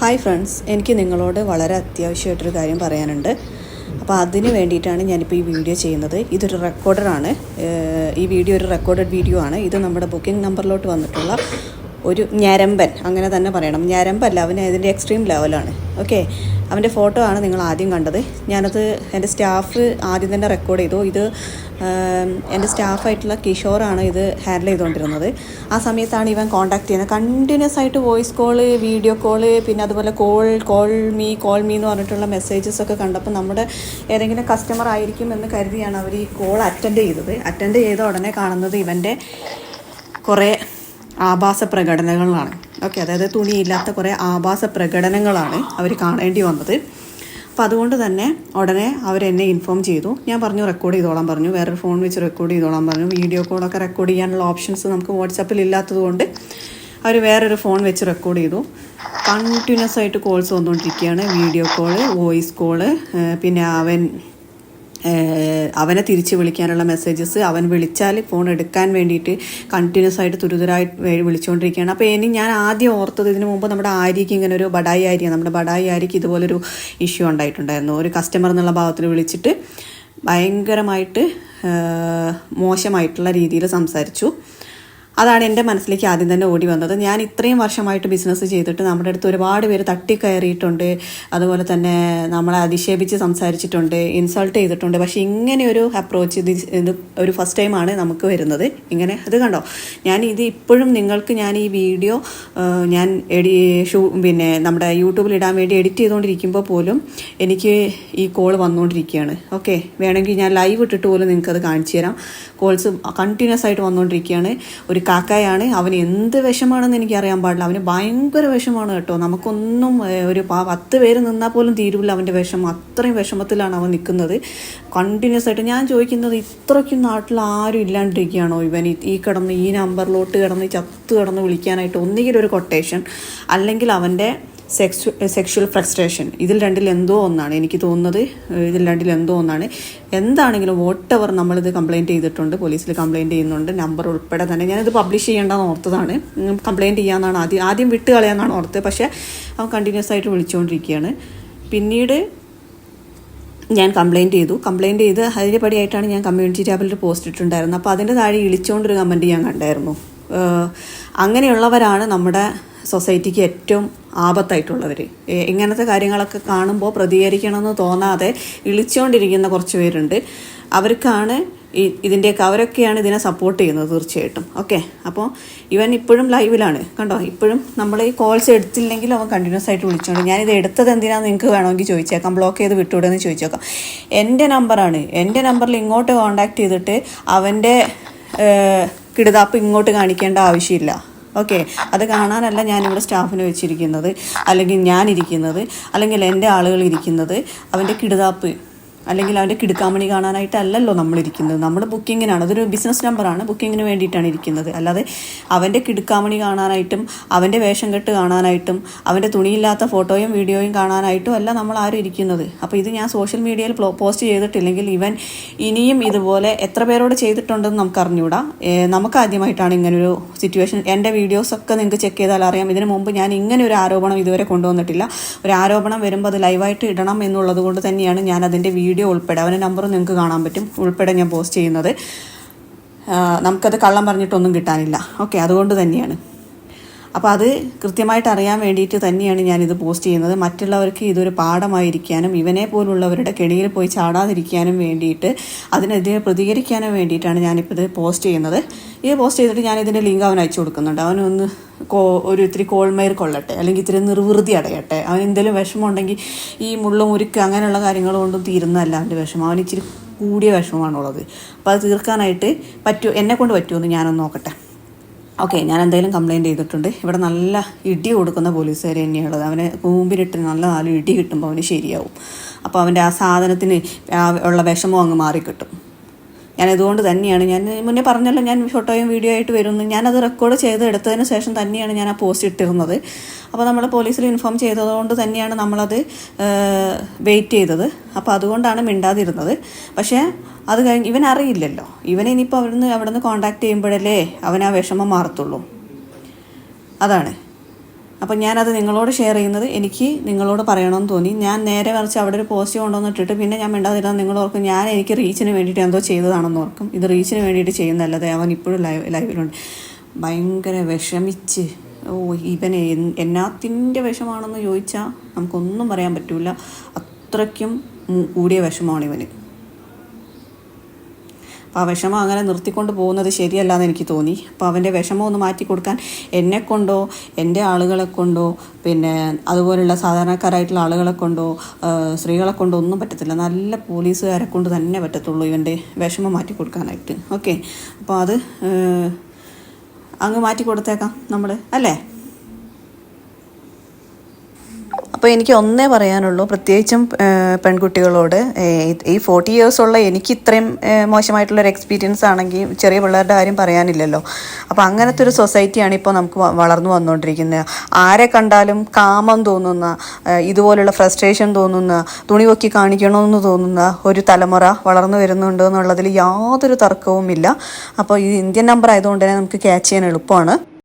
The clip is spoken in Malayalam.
ഹായ് ഫ്രണ്ട്സ് എനിക്ക് നിങ്ങളോട് വളരെ അത്യാവശ്യമായിട്ടൊരു കാര്യം പറയാനുണ്ട്. അപ്പോൾ അതിന് വേണ്ടിയിട്ടാണ് ഞാനിപ്പോൾ ഈ വീഡിയോ ചെയ്യുന്നത്. ഇതൊരു റെക്കോർഡറാണ് ഈ വീഡിയോ ഒരു റെക്കോർഡഡ് വീഡിയോ ആണ്. ഇത് നമ്മുടെ ബുക്കിംഗ് നമ്പറിലോട്ട് വന്നിട്ടുള്ള ഒരു ഞരമ്പൻ അങ്ങനെ തന്നെ പറയണം. ഞരമ്പല്ല അവന് അതിന്റെ എക്സ്ട്രീം ലെവലാണ് ഓക്കെ അവന്റെ ഫോട്ടോ ആണ് നിങ്ങൾ ആദ്യം കണ്ടത്. ഞാനത് എന്റെ സ്റ്റാഫ് ആദ്യം തന്നെ റെക്കോർഡ് ചെയ്തു. ഇത് എന്റെ സ്റ്റാഫായിട്ടുള്ള കിഷോറാണ് ഇത് ഹാൻഡിൽ ചെയ്തുകൊണ്ടിരുന്നത്. ആ സമയത്താണ് ഇവൻ കോൺടാക്ട് ചെയ്യുന്നത്. കണ്ടിന്യൂസ് ആയിട്ട് വോയിസ് കോൾ വീഡിയോ കോൾ പിന്നെ അതുപോലെ call call me call me എന്ന് പറഞ്ഞിട്ടുള്ള മെസ്സേജസ് ഒക്കെ കണ്ടപ്പോൾ നമ്മുടെ ഏതെങ്കിലും കസ്റ്റമർ ആയിരിക്കും എന്ന് കരുതിയാണ് അവർ ഈ കോൾ അറ്റൻഡ് ചെയ്തത്. അറ്റൻഡ് ചെയ്ത ഉടനെ കാണുന്നത് ഇവന്റെ കുറേ ആഭാസ പ്രകടനങ്ങളാണ്. ഓക്കെ അതായത് തുണിയില്ലാത്ത കുറേ ആഭാസ പ്രകടനങ്ങളാണ് അവർ കാണേണ്ടി വന്നത്. അപ്പോൾ അതുകൊണ്ട് തന്നെ ഉടനെ അവരെന്നെ ഇൻഫോം ചെയ്തു. ഞാൻ പറഞ്ഞു റെക്കോർഡ് ചെയ്തോളാൻ പറഞ്ഞു. വേറൊരു ഫോൺ വെച്ച് റെക്കോർഡ് ചെയ്തോളാൻ പറഞ്ഞു. വീഡിയോ കോളൊക്കെ റെക്കോർഡ് ചെയ്യാനുള്ള ഓപ്ഷൻസ് നമുക്ക് വാട്സപ്പിൽ ഇല്ലാത്തതുകൊണ്ട് അവർ വേറൊരു ഫോൺ വെച്ച് റെക്കോർഡ് ചെയ്തു. കണ്ടിന്യൂസ് ആയിട്ട് കോൾസ് വന്നുകൊണ്ടിരിക്കുകയാണ് വീഡിയോ കോൾ വോയിസ് കോൾ പിന്നെ അവൻ അവനെ തിരിച്ച് വിളിക്കാനുള്ള മെസ്സേജസ് അവൻ വിളിച്ചാൽ ഫോൺ എടുക്കാൻ വേണ്ടിയിട്ട് കണ്ടിന്യൂസ് ആയിട്ട് തുരിതരായിട്ട് വേ- വിളിച്ചുകൊണ്ടിരിക്കുകയാണ്. അപ്പോൾ ഇനി ഞാൻ ആദ്യം ഓർത്തത് ഇതിനു മുമ്പ് നമ്മുടെ ആര്യയ്ക്ക് ഇങ്ങനെ ഒരു ബഡായി ആര്യ നമ്മുടെ ബഡായി ആര്യയ്ക്ക് ഇതുപോലൊരു ഇഷ്യൂ ഉണ്ടായിട്ടുണ്ടായിരുന്നു. ഒരു കസ്റ്റമർ എന്നുള്ള ഭാഗത്തിൽ വിളിച്ചിട്ട് ഭയങ്കരമായിട്ട് മോശമായിട്ടുള്ള രീതിയിൽ സംസാരിച്ചു. അതാണ് എന്റെ മനസ്സിലേക്ക് ആദ്യം തന്നെ ഓടി വന്നത്. ഞാൻ ഇത്രയും വർഷമായിട്ട് ബിസിനസ് ചെയ്തിട്ട് നമ്മുടെ അടുത്ത് ഒരുപാട് പേര് തട്ടിക്കയറിയിട്ടുണ്ട്. അതുപോലെ തന്നെ നമ്മളെ അധിക്ഷേപിച്ച് സംസാരിച്ചിട്ടുണ്ട് ഇൻസൾട്ട് ചെയ്തിട്ടുണ്ട്. പക്ഷേ ഇങ്ങനെ ഒരു അപ്രോച്ച് ഇത് ഇത് ഒരു ഫസ്റ്റ് ടൈമാണ് നമുക്ക് വരുന്നത്. ഇങ്ങനെ അത് കണ്ടോ? ഞാൻ ഇത് ഇപ്പോഴും നിങ്ങൾക്ക് ഞാൻ ഈ വീഡിയോ ഞാൻ എഡി ഷൂ പിന്നെ നമ്മുടെ യൂട്യൂബിൽ ഇടാൻ വേണ്ടി എഡിറ്റ് ചെയ്തുകൊണ്ടിരിക്കുമ്പോൾ പോലും എനിക്ക് ഈ കോൾ വന്നുകൊണ്ടിരിക്കുകയാണ്. ഓക്കെ വേണമെങ്കിൽ ഞാൻ ലൈവ് ഇട്ടിട്ട് പോലും നിങ്ങൾക്കത് കാണിച്ചു തരാം. കോൾസ് കണ്ടിന്യൂസ് ആയിട്ട് വന്നുകൊണ്ടിരിക്കുകയാണ്. ഒരു കാക്കയാണ്. അവന് എന്ത് വിഷമാണെന്ന് എനിക്ക് അറിയാൻ പാടില്ല. അവന് ഭയങ്കര വിഷമാണ് കേട്ടോ. നമുക്കൊന്നും ഒരു പത്ത് പേര് നിന്നാൽ പോലും തീരുമില്ല അവന്റെ വിഷമം. അത്രയും വിഷമത്തിലാണ് അവൻ നിൽക്കുന്നത്. കണ്ടിന്യൂസ് ആയിട്ട് ഞാൻ ചോദിക്കുന്നത് ഇത്രയ്ക്കും നാട്ടിൽ ആരും ഇല്ലാണ്ടിരിക്കുകയാണോ ഇവൻ? ഈ കിടന്ന് ഈ നമ്പറിലോട്ട് കിടന്ന് ചത്ത് കിടന്ന് വിളിക്കാനായിട്ട് ഒന്നുകിൽ ഒരു കൊട്ടേഷൻ അല്ലെങ്കിൽ അവന്റെ സെക്സ് സെക്ഷൽ ഫ്രസ്ട്രേഷൻ ഇതിൽ രണ്ടിൽ എന്തോ ഒന്നാണ്. എനിക്ക് തോന്നുന്നത് ഇതിൽ രണ്ടിൽ എന്തോ ഒന്നാണ്. എന്താണെങ്കിലും വോട്ട് എവർ നമ്മളിത് കംപ്ലയിന്റ് ചെയ്തിട്ടുണ്ട് പോലീസിൽ കംപ്ലയിന്റ് ചെയ്യുന്നുണ്ട് നമ്പർ ഉൾപ്പെടെ തന്നെ. ഞാനിത് പബ്ലിഷ് ചെയ്യേണ്ടെന്ന് ഓർത്തതാണ്. കംപ്ലയിന്റ് ചെയ്യാമെന്നാണ് ആദ്യം ആദ്യം വിട്ട് കളയാമെന്നാണ് ഓർത്തത്. പക്ഷേ അവൻ കണ്ടിന്യൂസ് ആയിട്ട് വിളിച്ചുകൊണ്ടിരിക്കുകയാണ് പിന്നീട് ഞാൻ കംപ്ലയിന്റ് ചെയ്തു. കംപ്ലയിന്റ് ചെയ്ത് അതിന്റെ ഞാൻ കമ്മ്യൂണിറ്റി ടാബിൽ പോസ്റ്റ് ഇട്ടിട്ടുണ്ടായിരുന്നത്. അപ്പോൾ അതിന്റെ താഴെ ഇളിച്ചുകൊണ്ടൊരു കമന്റ് ഞാൻ കണ്ടായിരുന്നു. അങ്ങനെയുള്ളവരാണ് നമ്മുടെ സൊസൈറ്റിക്ക് ഏറ്റവും ആപത്തായിട്ടുള്ളവർ ഇങ്ങനത്തെ കാര്യങ്ങളൊക്കെ കാണുമ്പോൾ പ്രതികരിക്കണമെന്ന് തോന്നാതെ ഇളിച്ചുകൊണ്ടിരിക്കുന്ന കുറച്ച് പേരുണ്ട്. അവർക്കാണ് ഈ ഇതിന്റെയൊക്കെ അവരൊക്കെയാണ് ഇതിനെ സപ്പോർട്ട് ചെയ്യുന്നത് തീർച്ചയായിട്ടും. ഓക്കെ? അപ്പോൾ ഇവൻ ഇപ്പോഴും ലൈവിലാണ്. കണ്ടോ? ഇപ്പോഴും നമ്മൾ ഈ കോൾസ് എടുത്തില്ലെങ്കിൽ അവൻ കണ്ടിന്യൂസ് ആയിട്ട് വിളിച്ചോണ്ട് ഞാനിത് എടുത്തത് എന്തിനാന്ന് നിങ്ങൾക്ക് വേണമെങ്കിൽ ചോദിച്ചേക്കാം. ബ്ലോക്ക് ചെയ്ത് വിട്ടുവിടുമെന്ന് ചോദിച്ചേക്കാം. എന്റെ നമ്പറാണ്. എന്റെ നമ്പറിൽ ഇങ്ങോട്ട് കോൺടാക്ട് ചെയ്തിട്ട് അവന്റെ കിടുതാപ്പ് ഇങ്ങോട്ട് കാണിക്കേണ്ട ആവശ്യമില്ല. ഓക്കെ അത് കാണാനല്ല ഞാനിവിടെ സ്റ്റാഫിനെ വെച്ചിരിക്കുന്നത് അല്ലെങ്കിൽ ഞാനിരിക്കുന്നത് അല്ലെങ്കിൽ എന്റെ ആളുകൾ ഇരിക്കുന്നത് അവന്റെ കിടുതാപ്പ് അല്ലെങ്കിൽ അവന്റെ കിടുക്കാമണി കാണാനായിട്ടല്ലല്ലോ നമ്മളിരിക്കുന്നത്. നമ്മൾ ബുക്കിങ്ങിനാണ്. അതൊരു ബിസിനസ് നമ്പറാണ് ബുക്കിങ്ങിന് വേണ്ടിയിട്ടാണ് ഇരിക്കുന്നത്. അല്ലാതെ അവന്റെ കിടുക്കാമണി കാണാനായിട്ടും അവന്റെ വേഷം കെട്ട് കാണാനായിട്ടും അവന്റെ തുണിയില്ലാത്ത ഫോട്ടോയും വീഡിയോയും കാണാനായിട്ടും അല്ല നമ്മൾ ആരും ഇരിക്കുന്നത്. അപ്പോൾ ഇത് ഞാൻ സോഷ്യൽ മീഡിയയിൽ പോസ്റ്റ് ചെയ്തിട്ടില്ലെങ്കിൽ ഇവൻ ഇനിയും ഇതുപോലെ എത്ര പേരോട് ചെയ്തിട്ടുണ്ടെന്ന് നമുക്ക് അറിഞ്ഞുകൂടാ നമുക്ക് ആദ്യമായിട്ടാണ് ഇങ്ങനൊരു സിറ്റുവേഷൻ എന്റെ വീഡിയോസൊക്കെ നിങ്ങൾക്ക് ചെക്ക് ചെയ്താൽ അറിയാം. ഇതിനു മുമ്പ് ഞാൻ ഇങ്ങനെ ഒരു ആരോപണം ഇതുവരെ കൊണ്ടുവന്നിട്ടില്ല. ഒരു ആരോപണം വരുമ്പോൾ അത് ലൈവായിട്ട് ഇടണം എന്നുള്ളത് കൊണ്ട് തന്നെയാണ് ഞാൻ അതിന്റെ വീഡിയോ ഉൾപ്പെടെ അവന്റെ നമ്പർ നിങ്ങൾക്ക് കാണാൻ പറ്റും. ഉൾപ്പെടെ ഞാൻ പോസ്റ്റ് ചെയ്യുന്നത്. നമുക്കത് കള്ളം പറഞ്ഞിട്ടൊന്നും കിട്ടാനില്ല. ഓക്കെ അതുകൊണ്ട് തന്നെയാണ്. അപ്പോൾ അത് കൃത്യമായിട്ട് അറിയാൻ വേണ്ടിയിട്ട് തന്നെയാണ് ഞാനിത് പോസ്റ്റ് ചെയ്യുന്നത്. മറ്റുള്ളവർക്ക് ഇതൊരു പാഠമായിരിക്കാനും ഇവനെ പോലുള്ളവരുടെ കെണിയിൽ പോയി ചാടാതിരിക്കാനും വേണ്ടിയിട്ട് അതിനെതിരെ പ്രതികരിക്കാനും വേണ്ടിയിട്ടാണ് ഞാനിപ്പോൾ ഇത് പോസ്റ്റ് ചെയ്യുന്നത്. ഇത് പോസ്റ്റ് ചെയ്തിട്ട് ഞാൻ ഇതിന്റെ ലിങ്ക് അവൻ അയച്ചു കൊടുക്കുന്നുണ്ട്. അവനൊന്ന് കോ ഒരു ഇത്തിരി കോൾമയർ കൊള്ളട്ടെ അല്ലെങ്കിൽ ഇത്തിരി നിർവൃതി അടയട്ടെ. അവൻ എന്തെങ്കിലും വിഷമം ഉണ്ടെങ്കിൽ ഈ മുള്ള മുരുക്ക് അങ്ങനെയുള്ള കാര്യങ്ങൾ കൊണ്ടും തീരുന്നതല്ല അവന്റെ വിഷമം. അവൻ ഇച്ചിരി കൂടിയ വിഷമമാണുള്ളത്. അപ്പോൾ അത് തീർക്കാനായിട്ട് പറ്റുമോ എന്നെ കൊണ്ട് പറ്റുമോ എന്ന് ഞാനൊന്ന് നോക്കട്ടെ. ഓക്കെ ഞാൻ എന്തായാലും കംപ്ലയിന്റ് ചെയ്തിട്ടുണ്ട്. ഇവിടെ നല്ല ഇടി കൊടുക്കുന്ന പോലീസുകാർ തന്നെയുള്ളത് അവനെ കൂമ്പിലിട്ട് നല്ല നാല് ഇടി കിട്ടുമ്പോൾ അവന് ശരിയാവും. അപ്പോൾ അവന്റെ ആ സാധനത്തിന് ഉള്ള വിഷമം അങ്ങ് മാറിക്കിട്ടും. ഞാൻ ഇതുകൊണ്ട് തന്നെയാണ്. ഞാൻ മുന്നേ പറഞ്ഞല്ലോ ഞാൻ ഫോട്ടോയും വീഡിയോ ആയിട്ട് വരുന്നു. ഞാനത് റെക്കോർഡ് ചെയ്ത് എടുത്തതിന് ശേഷം തന്നെയാണ് ഞാൻ ആ പോസ്റ്റ് ഇട്ടിരുന്നത്. അപ്പോൾ നമ്മൾ പോലീസിൽ ഇൻഫോം ചെയ്തതുകൊണ്ട് തന്നെയാണ് നമ്മളത് വെയിറ്റ് ചെയ്തത്. അപ്പോൾ അതുകൊണ്ടാണ് മിണ്ടാതിരുന്നത്. പക്ഷേ അത് കഴിഞ്ഞ് ഇവൻ അറിയില്ലല്ലോ. ഇവനെ ഇനിയിപ്പോൾ അവിടുന്ന് അവിടെ നിന്ന് കോണ്ടാക്ട് ചെയ്യുമ്പോഴല്ലേ അവൻ ആ വിഷമം മാറത്തുള്ളൂ. അതാണ്. അപ്പം ഞാനത് നിങ്ങളോട് ഷെയർ ചെയ്യുന്നത് എനിക്ക് നിങ്ങളോട് പറയണമെന്ന് തോന്നി. ഞാൻ നേരെ വരച്ച് അവിടെ ഒരു പോസ്റ്റ് കൊണ്ടുവന്നിട്ടിട്ട് പിന്നെ ഞാൻ മിണ്ടാതിരുന്ന നിങ്ങൾ ഓർക്കും ഞാൻ എനിക്ക് റീച്ചിന് വേണ്ടിയിട്ട് എന്തോ ചെയ്തതാണെന്ന് ഓർക്കും. ഇത് റീച്ചിന് വേണ്ടിയിട്ട് ചെയ്യുന്നതല്ലാതെ അവൻ ഇപ്പോഴും ലൈവ് ലൈവിലുണ്ട് ഭയങ്കര വിഷമിച്ച്. ഓ ഇവൻ എന്നാത്തിന്റെ വിഷമാണെന്ന് ചോദിച്ചാൽ നമുക്കൊന്നും പറയാൻ പറ്റില്ല അത്രയ്ക്കും കൂടിയ വിഷമാണ് ഇവന്. അപ്പോൾ ആ വിഷമം അങ്ങനെ നിർത്തിക്കൊണ്ട് പോകുന്നത് ശരിയല്ല എന്ന് എനിക്ക് തോന്നി. അപ്പോൾ അവന്റെ വിഷമം ഒന്ന് മാറ്റി കൊടുക്കാൻ എന്നെക്കൊണ്ടോ എന്റെ ആളുകളെ കൊണ്ടോ പിന്നെ അതുപോലുള്ള സാധാരണക്കാരായിട്ടുള്ള ആളുകളെ കൊണ്ടോ സ്ത്രീകളെ കൊണ്ടോ ഒന്നും പറ്റത്തില്ല. നല്ല പോലീസുകാരെ കൊണ്ട് തന്നെ പറ്റത്തുള്ളൂ ഇവന്റെ വിഷമം മാറ്റി കൊടുക്കാനായിട്ട്. ഓക്കെ. അപ്പോൾ അത് അങ്ങ് മാറ്റി കൊടുത്തേക്കാം നമ്മൾ അല്ലേ? അപ്പോൾ എനിക്ക് ഒന്നേ പറയാനുള്ളൂ. പ്രത്യേകിച്ചും പെൺകുട്ടികളോട് ഈ ഫോർട്ടി ഇയേഴ്സ് ഉള്ള എനിക്ക് ഇത്രയും മോശമായിട്ടുള്ളൊരു എക്സ്പീരിയൻസ് ആണെങ്കിൽ ചെറിയ പിള്ളേരുടെ കാര്യം പറയാനില്ലല്ലോ. അപ്പോൾ അങ്ങനത്തെ ഒരു സൊസൈറ്റിയാണ് ഇപ്പോൾ നമുക്ക് വളർന്നു വന്നുകൊണ്ടിരിക്കുന്നത് ആരെ കണ്ടാലും കാമം തോന്നുന്ന ഇതുപോലുള്ള ഫ്രസ്ട്രേഷൻ തോന്നുന്ന തുണി പൊക്കി കാണിക്കണമെന്ന് തോന്നുന്ന ഒരു തലമുറ വളർന്നു വരുന്നുണ്ട് എന്നുള്ളതിൽ യാതൊരു തർക്കവുമില്ല. അപ്പോൾ ഈ ഇന്ത്യൻ നമ്പർ ആയതുകൊണ്ട് തന്നെ നമുക്ക് ക്യാച്ച് ചെയ്യാൻ എളുപ്പമാണ്.